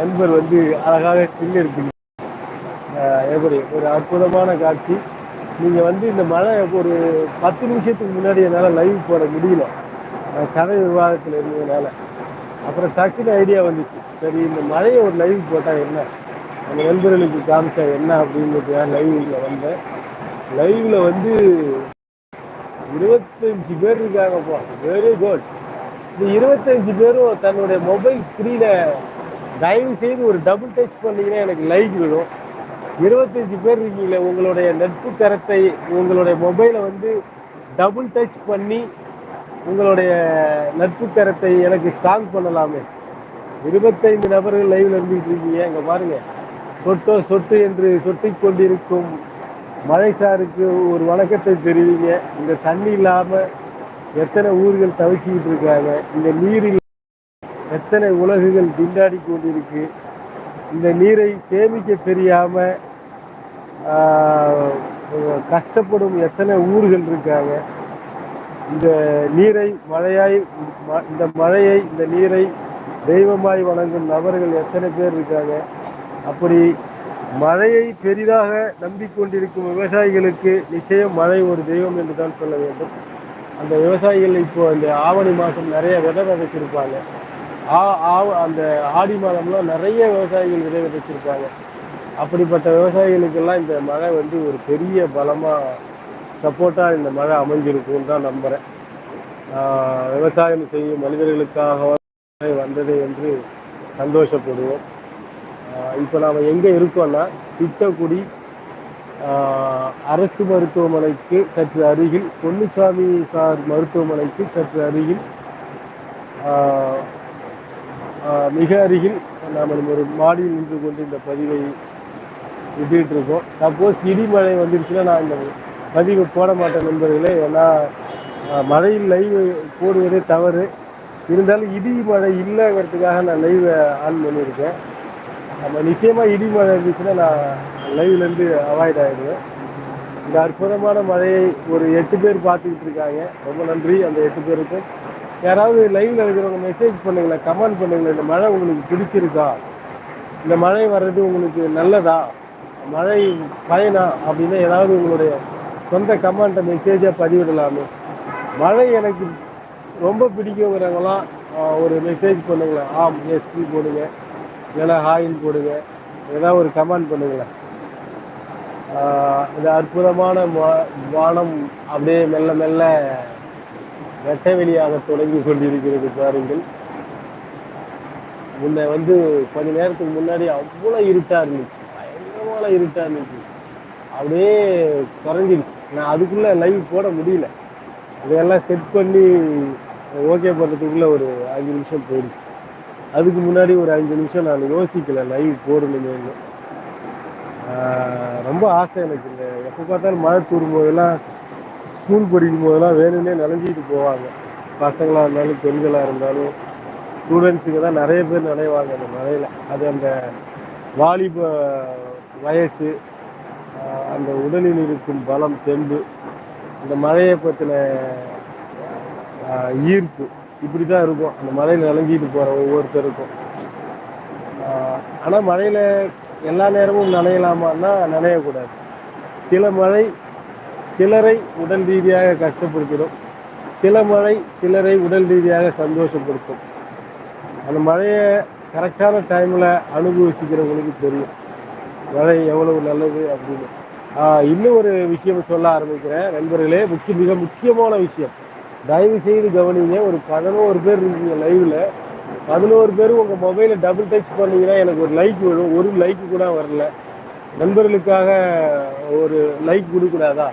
நண்பர் வந்து அழகாக ஸ்டில் இருக்குது எப்படி? ஒரு அற்புதமான காட்சி. நீங்கள் வந்து இந்த மழை ஒரு பத்து நிமிஷத்துக்கு முன்னாடி என்னால் லைவ் போட முடியல. கதை விவாதத்தில் இருந்ததுனால. அப்புறம் டக்குனு ஐடியா வந்துச்சு. சரி இந்த மழையை ஒரு லைவ் போட்டால் என்ன? நம்ம நண்பர்களுக்கு காமிச்சா என்ன அப்படின்றதுக்காக லைவில் வந்தேன். லைவில் வந்து இருபத்தஞ்சு பேர் இருக்காங்கப்பா. வெரி குட் இந்த இருபத்தஞ்சு பேரும் தன்னுடைய மொபைல் ஸ்க்ரீனை தயவு செய்து ஒரு டபுள் டச் பண்ணீங்கன்னா எனக்கு லைக் விடும். இருபத்தஞ்சு பேர் இருக்கீங்களே உங்களுடைய நட்பு கரத்தை உங்களுடைய மொபைலை வந்து டபுள் டச் பண்ணி உங்களுடைய நட்பு கரத்தை எனக்கு ஸ்ட்ராங் பண்ணலாமே. இருபத்தைந்து நபர்கள் லைவில் இருந்துகிட்டு இருக்கீங்க இங்கே பாருங்கள் சொட்டோ சொட்டு என்று சொட்டி கொண்டிருக்கும் மழை சாருக்கு ஒரு வணக்கத்தை தெரிவிங்க. இந்த தண்ணி இல்லாமல் எத்தனை ஊர்கள் தவிச்சுக்கிட்டு இருக்காங்க. இந்த நீரில் எத்தனை உலகுகள் திண்டாடி கொண்டிருக்கு. இந்த நீரை சேமிக்க தெரியாம கஷ்டப்படும் எத்தனை ஊர்கள் இருக்காங்க. இந்த நீரை மழையாய் ம- இந்த மழையை இந்த நீரை தெய்வமாய் வணங்கும் நபர்கள் எத்தனை பேர் இருக்காங்க. அப்படி மழையை பெரிதாக நம்பிக்கொண்டிருக்கும் விவசாயிகளுக்கு நிச்சயம் மழை ஒரு தெய்வம் என்று தான் சொல்ல வேண்டும். அந்த விவசாயிகள் இப்போ இந்த ஆவணி மாதம் நிறைய விதை விதைச்சிருப்பாங்க. அந்த ஆடி மாதம்லாம் நிறைய விவசாயிகள் விதை விதைச்சிருப்பாங்க அப்படிப்பட்ட விவசாயிகளுக்கெல்லாம் இந்த மழை வந்து ஒரு பெரிய பலமாக சப்போர்ட்டாக இந்த மழை அமைஞ்சிருக்கும்னு தான் நம்புகிறேன் விவசாயம் செய்யும் மனிதர்களுக்காக வந்தது என்று சந்தோஷப்படுவோம். இப்போ நாம் எங்கே இருக்கோம்னா திட்டக்குடி அரசு மருத்துவமனைக்கு சற்று அருகில் பொன்னுசாமி சார் மருத்துவமனைக்கு சற்று அருகில் மிக அருகில் நாம் ஒரு மாடியில் நின்று கொண்டு இந்த பதிவை விட்டுட்டு இருக்கோம் சப்போஸ் இடிமழை வந்துருச்சுன்னா நான் இந்த பதிவு போட மாட்டேன் நண்பர்களே. ஏன்னா மழையில் லைவ் போடுவதே தவறு. இருந்தாலும் இடி மழை இல்லைங்கிறதுக்காக நான் லைவ் ஆன் பண்ணியிருக்கேன். நம்ம நிச்சயமாக இடி மழை இருந்துச்சுன்னா நான் லைவ்லேருந்து அவாய்ட் ஆகிடுவேன் இந்த அற்புதமான மழையை ஒரு எட்டு பேர் பார்த்துக்கிட்டு இருக்காங்க ரொம்ப நன்றி அந்த எட்டு பேருக்கும் யாராவது லைவ்ல இருக்கிறவங்க மெசேஜ் பண்ணுங்களேன் கமெண்ட் பண்ணுங்களேன் இந்த மழை உங்களுக்கு பிடிச்சிருக்கா? இந்த மழை வர்றது உங்களுக்கு நல்லதா? மழை பயனா? அப்படின்னா ஏதாவது உங்களுடைய சொந்த கமெண்ட்டை மெசேஜாக பதிவிடலாமே. மழை எனக்கு ரொம்ப பிடிக்குங்கிறவங்களாம் ஒரு மெசேஜ் பண்ணுங்களேன். ஆம் எஸ்பி போடுங்க. இல்லைன்னா ஹாயில் போடுங்க. ஏதாவது ஒரு கமெண்ட் பண்ணுங்களேன். இந்த அற்புதமான வானம் அப்படியே மெல்ல மெல்ல வெட்ட வெளியாக தொடங்கி கொண்டிருக்கிறது பாருங்கள். முன்ன வந்து கொஞ்ச நேரத்துக்கு முன்னாடி அவ்வளோ இருட்டா இருந்துச்சு. பயங்கரமான இருட்டா இருந்துச்சு. அப்படியே குறைஞ்சிருச்சு. நான் அதுக்குள்ள லைவ் போட முடியல. அதையெல்லாம் செட் பண்ணி ஓகே பண்ணுறதுக்குள்ளே ஒரு அஞ்சு நிமிஷம் போயிடுச்சு. அதுக்கு முன்னாடி ஒரு அஞ்சு நிமிஷம் நான் யோசிக்கல லைவ் போடணுமேனு ரொம்ப ஆசை எனக்கு இந்த எப்போ பார்த்தாலும் மழை தூரும் போதெல்லாம் ஸ்கூல் படிக்கும் போதெல்லாம் வேணும்னே நனைஞ்சிட்டு போவாங்க. பசங்களாக இருந்தாலும் பெண்களாக இருந்தாலும் ஸ்டூடெண்ட்ஸுங்க தான் நிறைய பேர் நனைவாங்க அந்த மழையில் அது அந்த வாலிப வயசு அந்த உடலில் இருக்கும் பலம் தெம்பு இந்த மழையை பற்றின ஈர்ப்பு இப்படி தான் இருக்கும். அந்த மழையில் நனைஞ்சிட்டு போகிற ஒவ்வொருத்தருக்கும். ஆனால் மழையில் எல்லா நேரமும் நனையலாமான்னா நனையக்கூடாது. சில மழை சிலரை உடல் ரீதியாக கஷ்டப்படுத்திடும் சில மழை சிலரை உடல் ரீதியாக சந்தோஷப்படுத்தும். அந்த மழையை கரெக்டான டைமில் அனுபவிச்சுக்கிறவங்களுக்கு தெரியும். மழை எவ்வளவு நல்லது அப்படின்னு. இன்னும் ஒரு விஷயம் சொல்ல ஆரம்பிக்கிறேன். நண்பர்களே முக்கிய மிக முக்கியமான விஷயம். தயவு செய்து கவனிங்க ஒரு பதினோரு பேர் இருக்கீங்க லைவில் பதினோரு பேரும் உங்கள் மொபைலை டபுள் டச் பண்ணீங்கன்னா எனக்கு ஒரு லைக் விழும் ஒரு லைக் கூட வரல. நண்பர்களுக்காக ஒரு லைக் கொடுக்கூடாதா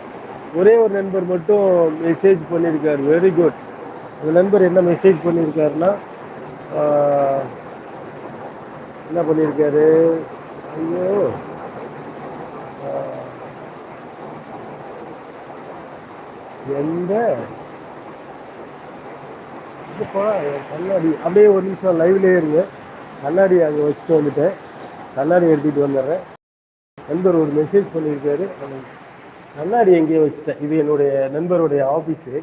ஒரே ஒரு நண்பர் மட்டும் மெசேஜ் பண்ணியிருக்காரு. வெரி குட் இந்த நண்பர் என்ன மெசேஜ் பண்ணியிருக்காருன்னா என்ன பண்ணியிருக்காரு? ஐயோ. எந்த? கண்ணாடி. அப்படியே ஒரு நிமிஷம் லைவ்லேயே இருங்க. கண்ணாடி அங்கே வச்சுட்டு வந்துட்டேன். கண்ணாடி எடுத்துகிட்டு வந்துடுறேன். நண்பர் ஒரு மெசேஜ் பண்ணியிருக்காரு. கண்ணாடி எங்கேயோ வச்சுட்டேன். இது என்னுடைய நண்பருடைய ஆஃபீஸு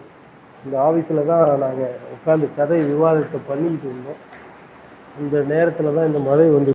இந்த ஆஃபீஸில் தான் நாங்கள் உட்காந்து கதை விவாதத்தை பண்ணிக்கிட்டு இருந்தோம். இந்த நேரத்தில் தான் இந்த மழை வந்து